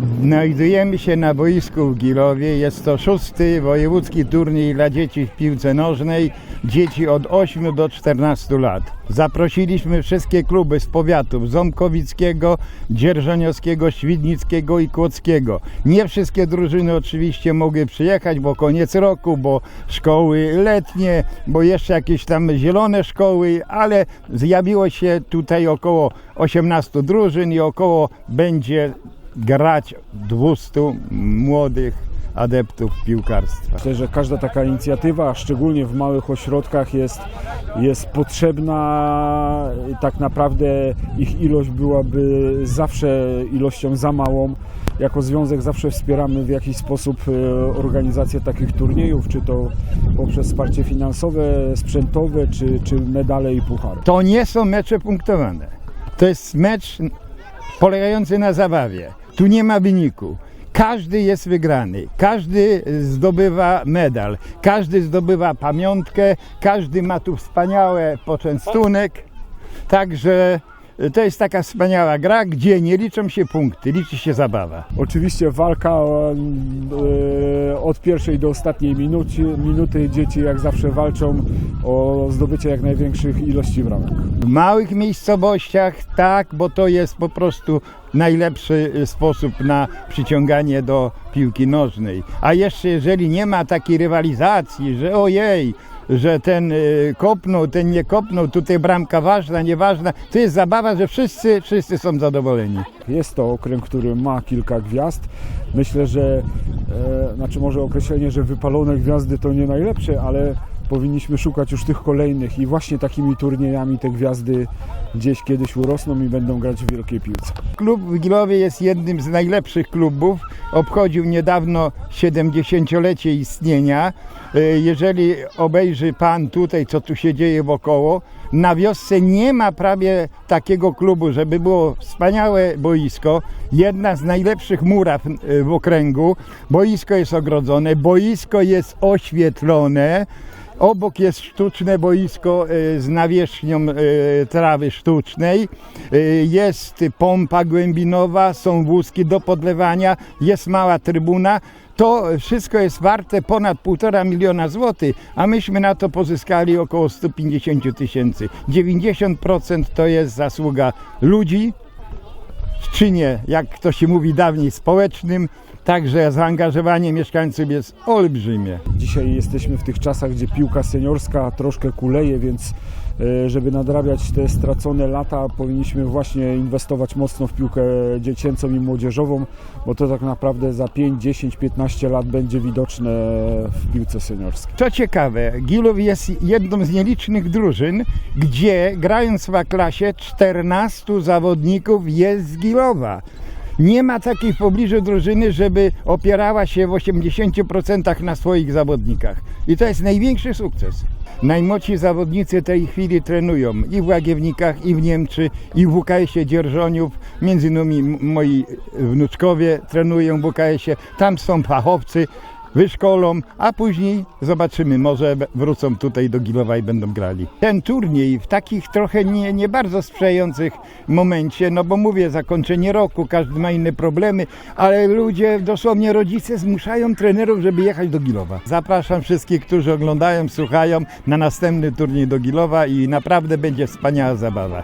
Znajdujemy się na boisku w Gilowie. Jest to szósty wojewódzki turniej dla dzieci w piłce nożnej. Dzieci od 8 do 14 lat. Zaprosiliśmy wszystkie kluby z powiatów Ząbkowickiego, Dzierżoniowskiego, Świdnickiego i Kłodzkiego. Nie wszystkie drużyny oczywiście mogły przyjechać, bo koniec roku, bo szkoły letnie, bo jeszcze jakieś tam zielone szkoły, ale zjawiło się tutaj około 18 drużyn i około będzie grać 200 młodych adeptów piłkarstwa. Myślę, że każda taka inicjatywa, szczególnie w małych ośrodkach, jest, jest potrzebna. Tak naprawdę ich ilość byłaby zawsze ilością za małą. Jako związek zawsze wspieramy w jakiś sposób e, organizację takich turniejów, czy to poprzez wsparcie finansowe, sprzętowe, czy, czy medale i puchary. To nie są mecze punktowane. To jest mecz polegający na zabawie. Tu nie ma wyniku. Każdy jest wygrany, każdy zdobywa medal, każdy zdobywa pamiątkę, każdy ma tu wspaniały poczęstunek. Także to jest taka wspaniała gra, gdzie nie liczą się punkty, liczy się zabawa. Oczywiście walka e, od pierwszej do ostatniej minuty, minuty. Dzieci jak zawsze walczą o zdobycie jak największych ilości bramek. W małych miejscowościach tak, bo to jest po prostu najlepszy y, sposób na przyciąganie do piłki nożnej. A jeszcze jeżeli nie ma takiej rywalizacji, że ojej, że ten y, kopnął, ten nie kopnął, tutaj bramka ważna, nieważna, to jest zabawa, że wszyscy, wszyscy są zadowoleni. Jest to okręg, który ma kilka gwiazd. Myślę, że, e, znaczy może określenie, że wypalone gwiazdy to nie najlepsze, ale powinniśmy szukać już tych kolejnych i właśnie takimi turniejami te gwiazdy gdzieś kiedyś urosną i będą grać w wielkiej piłce. Klub w Gilowie jest jednym z najlepszych klubów. Obchodził niedawno 70-lecie istnienia. E, Jeżeli obejrzy Pan tutaj, co tu się dzieje wokoło, na wiosce nie ma prawie takiego klubu, żeby było wspaniałe boisko. Jedna z najlepszych muraw e, w okręgu. Boisko jest ogrodzone, boisko jest oświetlone. Obok jest sztuczne boisko e, z nawierzchnią e, trawy sztucznej. E, Jest pompa głębinowa, są wózki do podlewania, jest mała trybuna. To wszystko jest warte ponad 1,5 miliona złotych, a myśmy na to pozyskali około 150 tysięcy. 90% to jest zasługa ludzi, czynie, jak to się mówi dawniej, społecznym. Także zaangażowanie mieszkańców jest olbrzymie. Dzisiaj jesteśmy w tych czasach, gdzie piłka seniorska troszkę kuleje, więc e, żeby nadrabiać te stracone lata, powinniśmy właśnie inwestować mocno w piłkę dziecięcą i młodzieżową, bo to tak naprawdę za 5, 10, 15 lat będzie widoczne w piłce seniorskiej. Co ciekawe, Gilów jest jedną z nielicznych drużyn, gdzie grając w A-klasie 14 zawodników jest z Gilowa. Nie ma takiej w pobliżu drużyny, żeby opierała się w 80% na swoich zawodnikach. I to jest największy sukces. Najmłodsi zawodnicy tej chwili trenują i w Łagiewnikach, i w Niemczy, i w WKS-ie Dzierżoniów. Między innymi moi wnuczkowie trenują w WKS-ie. Tam są fachowcy, wyszkolą, a później zobaczymy, może wrócą tutaj do Gilowa i będą grali. Ten turniej w takich trochę nie, nie bardzo sprzyjających momencie, no bo mówię, zakończenie roku, każdy ma inne problemy, ale ludzie, dosłownie rodzice zmuszają trenerów, żeby jechać do Gilowa. Zapraszam wszystkich, którzy oglądają, słuchają na następny turniej do Gilowa i naprawdę będzie wspaniała zabawa.